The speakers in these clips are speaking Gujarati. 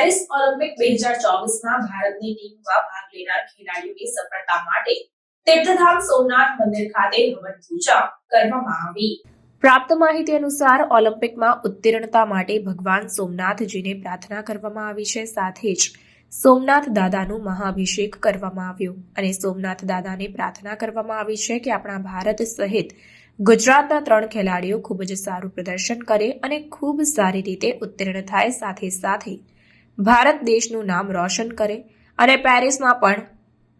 પેરિસ ઓલિમ્પિક બે હજાર ચોવીસમાં ભારતની ટીમમાં ભાગ લેનાર ખેલાડીઓની સફળતા માટે તીર્થધામ સોમનાથ મંદિર ખાતે હવન પૂજા કરવામાં આવી. પ્રાપ્ત માહિતી અનુસાર ઓલિમ્પિકમાં ઉત્તીર્ણતા માટે ભગવાન સોમનાથજીને પ્રાર્થના કરવામાં આવી છે. સાથે જ સોમનાથ દાદાનું મહાઅભિષેક કરવામાં આવ્યો અને સોમનાથ દાદાને પ્રાર્થના કરવામાં આવી છે કે આપણા ભારત સહિત ગુજરાતના ત્રણ ખેલાડીઓ ખૂબ જ સારું પ્રદર્શન કરે અને ખૂબ સારી રીતે ઉત્તીર્ણ થાય સાથે સાથે ભારત દેશનું નામ રોશન કરે અને પેરિસમાં પણ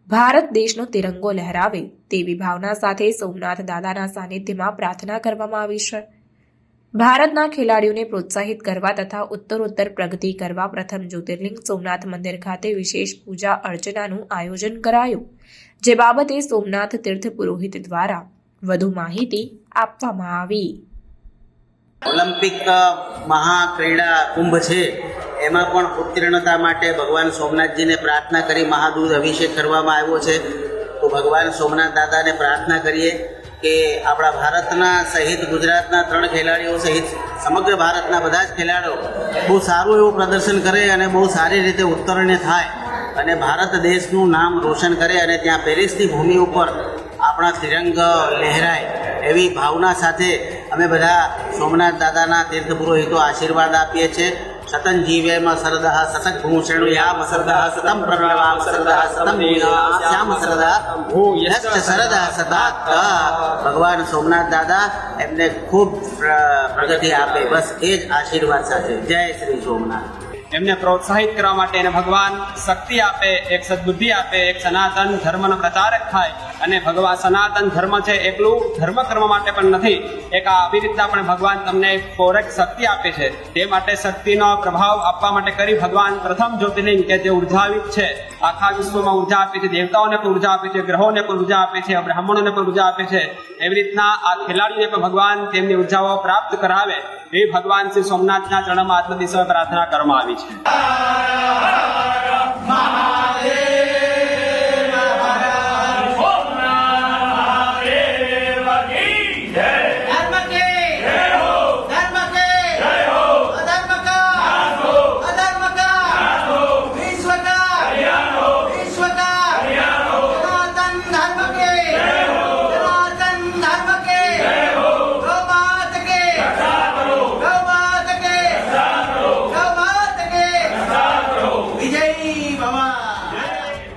ભારત દેશનો તિરંગો લહેરાવે તેવી ભાવના સાથે સોમનાથ દાદાના સાનિધ્યમાં પ્રાર્થના કરવામાં આવી છે. ભારતના ખેલાડીઓને પ્રોત્સાહિત કરવા તથા ઉત્તરોત્તર પ્રગતિ કરવા પ્રથમ જ્યોતિર્લિંગ સોમનાથ મંદિર ખાતે વિશેષ પૂજા અર્ચનાનું આયોજન કરાયું, જે બાબતે સોમનાથ તીર્થ પુરોહિત દ્વારા વધુ માહિતી આપવામાં આવી. ઓલિમ્પિક મહાક્રીડા કુંભ છે. એમાં પણ ઉત્તીર્ણતા માટે ભગવાન સોમનાથજીને પ્રાર્થના કરી મહાદૂધ અભિષેક કરવામાં આવ્યો છે. તો ભગવાન સોમનાથ દાદાને પ્રાર્થના કરીએ કે આપણા ભારતના સહિત ગુજરાતના ત્રણ ખેલાડીઓ સહિત સમગ્ર ભારતના બધા જ ખેલાડીઓ બહુ સારું એવું પ્રદર્શન કરે અને બહુ સારી રીતે ઉત્તરણ્ય થાય અને ભારત દેશનું નામ રોશન કરે અને ત્યાં પેરિસની ભૂમિ ઉપર આપણા તિરંગ લહેરાય એવી ભાવના સાથે અમે બધા સોમનાથ દાદાના તીર્થપુરોહિતો આશીર્વાદ આપીએ છીએ. સતન જીવેમ સરદહ સતક ભૂષણુ યામ સરદહ સતમ પ્રણવામ સરદઃ સતમ શ્યામ સરદહ ભૂયશ્ચ સરદહ સદા ભગવાન સોમનાથ દાદા એમને ખૂબ પ્ર- પ્રગતિ આપે. બસ એ જ આશીર્વાદ સાથે. જય શ્રી સોમનાથ. એમને પ્રોત્સાહિત કરવા માટે એને ભગવાન શક્તિ આપે, એક સદબુદ્ધિ આપે, એક સનાતન ધર્મનો પ્રચારક થાય. અને ભગવાન સનાતન ધર્મ છે એકલું ધર્મ કર્મ માટે પણ નથી, એક આ આવી રીતના પણ ભગવાન તમને કોરેક શક્તિ આપે છે. તે માટે શક્તિનો પ્રભાવ આપવા માટે કરી ભગવાન પ્રથમ જ્યોતિર્લિંગ કે જે ઉર્જાવિત છે, આખા વિશ્વમાં ઊર્જા આપે છે, દેવતાઓને પણ ઊર્જા આપે છે, ગ્રહોને પણ ઊર્જા આપે છે, બ્રાહ્મણોને પણ ઊર્જા આપે છે. એવી રીતના આ ખેલાડીઓને પણ ભગવાન તેમની ઉર્જાઓ પ્રાપ્ત કરાવે. એ ભગવાન શ્રી સોમનાથના ચરણમાં દિવસે પ્રાર્થના કરવામાં આવી છે. Ah.